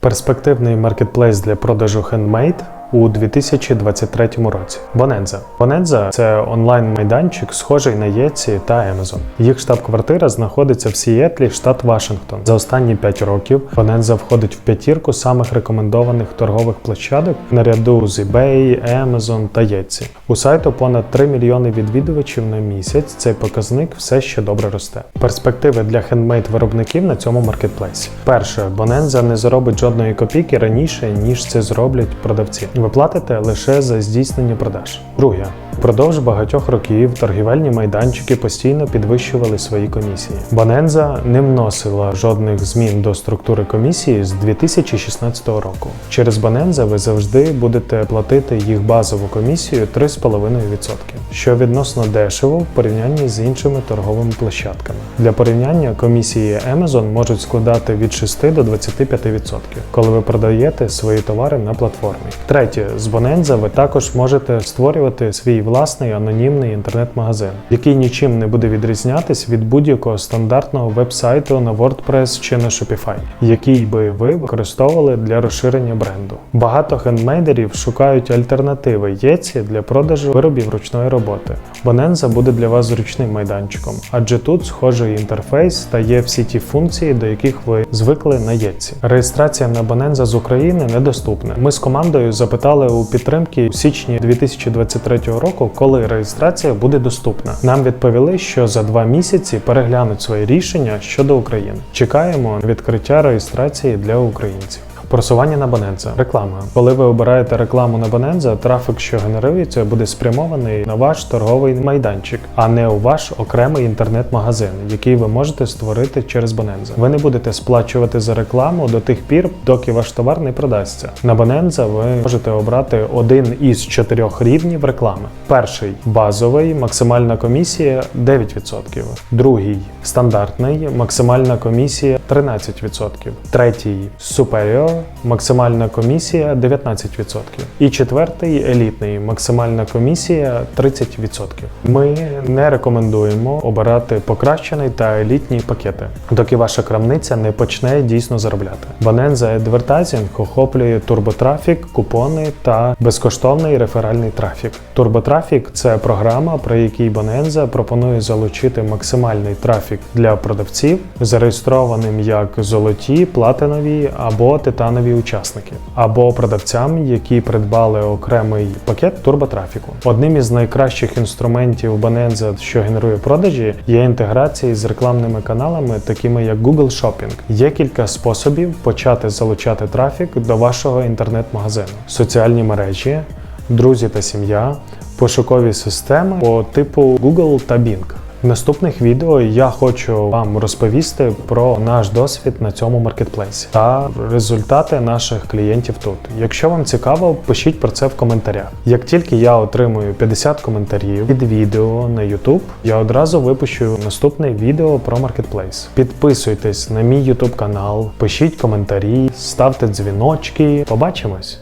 перспективний маркетплейс для продажу хендмейд у 2023 році. Bonanza. Bonanza – це онлайн-майданчик, схожий на Etsy та Amazon. Їх штаб-квартира знаходиться в Сіетлі, штат Вашингтон. За останні 5 років Bonanza входить в п'ятірку самих рекомендованих торгових площадок наряду з eBay, Amazon та Etsy. У сайту понад 3 мільйони відвідувачів на місяць. Цей показник все ще добре росте. Перспективи для хендмейд-виробників на цьому маркетплейсі. Перше, Bonanza не заробить жодної копійки раніше, ніж це зроблять продавці. Ви платите лише за здійснення продаж. Друге, Впродовж багатьох років торгівельні майданчики постійно підвищували свої комісії. Bonanza не вносила жодних змін до структури комісії з 2016 року. Через Bonanza ви завжди будете платити їх базову комісію 3,5%, що відносно дешево в порівнянні з іншими торговими площадками. Для порівняння комісії Amazon можуть складати від 6 до 25%, коли ви продаєте свої товари на платформі. Третє, з Bonanza ви також можете створювати свій власний анонімний інтернет-магазин, який нічим не буде відрізнятись від будь-якого стандартного веб-сайту на WordPress чи на Shopify, який би ви використовували для розширення бренду. Багато хендмейдерів шукають альтернативи Etsy для продажу виробів ручної роботи. Bonanza буде для вас зручним майданчиком, адже тут схожий інтерфейс та є всі ті функції, до яких ви звикли на Etsy. Реєстрація на Bonanza з України недоступна. Ми з командою запитали у підтримки у січні 2023 року, коли реєстрація буде доступна. Нам відповіли, що за два місяці переглянуть своє рішення щодо України. Чекаємо відкриття реєстрації для українців. Просування на Bonanza. Реклама. Коли ви обираєте рекламу на Bonanza, трафік, що генерується, буде спрямований на ваш торговий майданчик, а не у ваш окремий інтернет-магазин, який ви можете створити через Bonanza. Ви не будете сплачувати за рекламу до тих пір, доки ваш товар не продасться. На Bonanza ви можете обрати один із чотирьох рівнів реклами. Перший базовий, максимальна комісія 9%. Другий стандартний, максимальна комісія 13%. Третій Superior, максимальна комісія 19%. І четвертий елітний, максимальна комісія 30%. Ми не рекомендуємо обирати покращений та елітні пакети, доки ваша крамниця не почне дійсно заробляти. Bonanza Advertising охоплює турботрафік, купони та безкоштовний реферальний трафік. Турботрафік це програма, при якій Bonanza пропонує залучити максимальний трафік для продавців, зареєстрованим як золоті, платинові або титанові учасники, або продавцям, які придбали окремий пакет турботрафіку. Одним із найкращих інструментів Bonanza, що генерує продажі, є інтеграції з рекламними каналами, такими як Google Shopping. Є кілька способів почати залучати трафік до вашого інтернет-магазину: соціальні мережі, друзі та сім'я, пошукові системи по типу Google та Bing. В наступних відео я хочу вам розповісти про наш досвід на цьому маркетплейсі та результати наших клієнтів тут. Якщо вам цікаво, пишіть про це в коментарях. Як тільки я отримую 50 коментарів під відео на YouTube, я одразу випущу наступне відео про маркетплейс. Підписуйтесь на мій YouTube канал, пишіть коментарі, ставте дзвіночки. Побачимось!